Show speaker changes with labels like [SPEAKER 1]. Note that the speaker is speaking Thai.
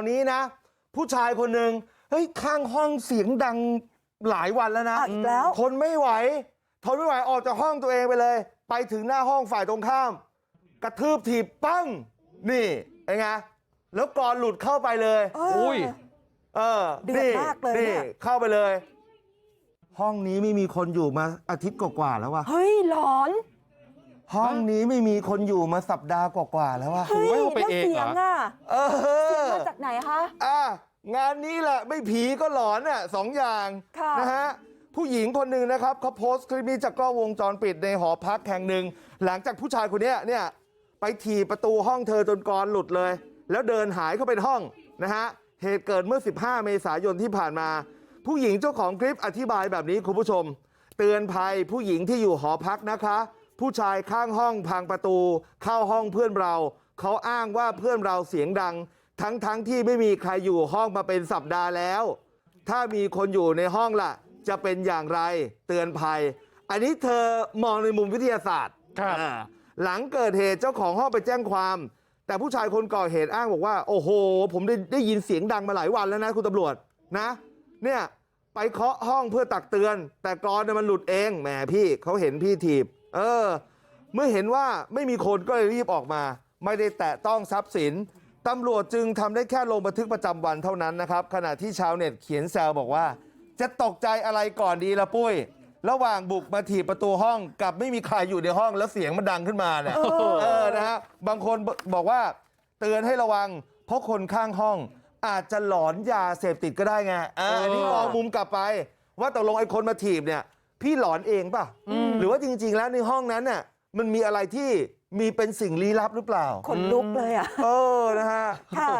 [SPEAKER 1] ตอนนี้นะ ผู้ชายคนหนึ่งเฮ้ยข้างห้องเสียงดังหลายวันแล้วนะ
[SPEAKER 2] อ้าวอีกแล้ว
[SPEAKER 1] ทนไม่ไหวทนไม่ไหวออกจากห้องตัวเองไปเลย ไปถึงหน้าห้องฝ่ายตรงข้าม กระทืบถีบปั้ง นี่ไงไงแล้วกรอนหลุดเข้าไปเลย
[SPEAKER 2] เออ
[SPEAKER 3] อุ้ย
[SPEAKER 1] เออ
[SPEAKER 2] เดือดมากเลยเนี่ย
[SPEAKER 1] เข้าไปเลย ห้องนี้ไม่มีคนอยู่มาอาทิตย์กว่าๆแล้วว่ะ
[SPEAKER 2] เฮ้ยหลอน
[SPEAKER 1] ห้องนี้ไม่มีคนอยู่มาสัปดาห์กว่าๆแล้วว่ะ
[SPEAKER 2] เฮ้ย
[SPEAKER 3] โอ้ยเอาไป
[SPEAKER 2] แล้ว
[SPEAKER 3] เอง
[SPEAKER 2] เสียง
[SPEAKER 3] เหรอ
[SPEAKER 2] อะ
[SPEAKER 1] เออ
[SPEAKER 2] มาจากไหนคะ
[SPEAKER 1] อะงานนี้แหละไม่ผีก็หลอนอะสองอย่าง
[SPEAKER 2] ค่ะ
[SPEAKER 1] นะฮะผู้หญิงคนหนึ่งนะครับเขาโพสต์คลิปนี้จากกล้องวงจรปิดในหอพักแห่งหนึ่งหลังจากผู้ชายคนเนี้ยเนี่ยไปถีบประตูห้องเธอจนกรอนหลุดเลย แล้วเดินหายเข้าไปในห้องนะฮะเหตุเกิดเมื่อ 15 เมษายนที่ผ่านมา ผู้หญิงเจ้าของคลิปอธิบายแบบนี้คุณผู้ชม เตือนภัยผู้หญิงที่อยู่หอพักนะคะ ผู้ชายข้างห้องพังประตูเข้าห้องเพื่อนเราเขาอ้างว่าเพื่อนเราเสียงดังทั้งทั้งที่ไม่มีใครอยู่ห้องมาเป็นสัปดาห์แล้วถ้ามีคนอยู่ในห้องล่ะจะเป็นอย่างไรเตือนภัย อันนี้เธอมองในมุมวิทยาศาสตร์
[SPEAKER 3] ครับ
[SPEAKER 1] อ่าหลังเกิดเหตุเจ้าของห้องไปแจ้งความ แต่ผู้ชายคนก่อเหตุอ้างบอกว่า โอ้โห ผมได้ได้ยินเสียงดังมาหลายวันแล้วนะคุณตำรวจนะ เนี่ยไปเคาะห้องเพื่อตักเตือน แต่กรอนเนี่ยมันหลุดเองแหมพี่เขาเห็นพี่ถีบ เออเมื่อเห็นว่าไม่มีคนก็เลยรีบออกมาไม่ได้แตะต้องทรัพย์สินตำรวจจึงทำได้แค่ลงบันทึกประจำวันเท่านั้นนะครับขณะที่ชาวเน็ตเขียนแซวบอกว่าจะตกใจอะไรก่อนดีละปุ้ยระหว่างบุกมาถีบประตูห้องกับไม่มีใครอยู่ในห้องแล้วเสียงมันดังขึ้นมาเนี่ย
[SPEAKER 2] เออ
[SPEAKER 1] เออนะฮะบางคนบอกว่าเตือนให้ระวัง เพราะคนข้างห้องอาจจะหลอนยาเสพติดก็ได้ไงอ่าอันนี้มองมุมกลับไป ว่าตกลงไอ้คนมาถีบเนี่ย พี่หลอนเองป่ะหรือว่าจริงๆแล้วในห้องนั้นน่ะมันมีอะไรที่มีเป็นสิ่งลี้ลับหรือเปล่า
[SPEAKER 2] ขนลุกเลยอะ
[SPEAKER 1] เออนะฮะ
[SPEAKER 2] ค่ะ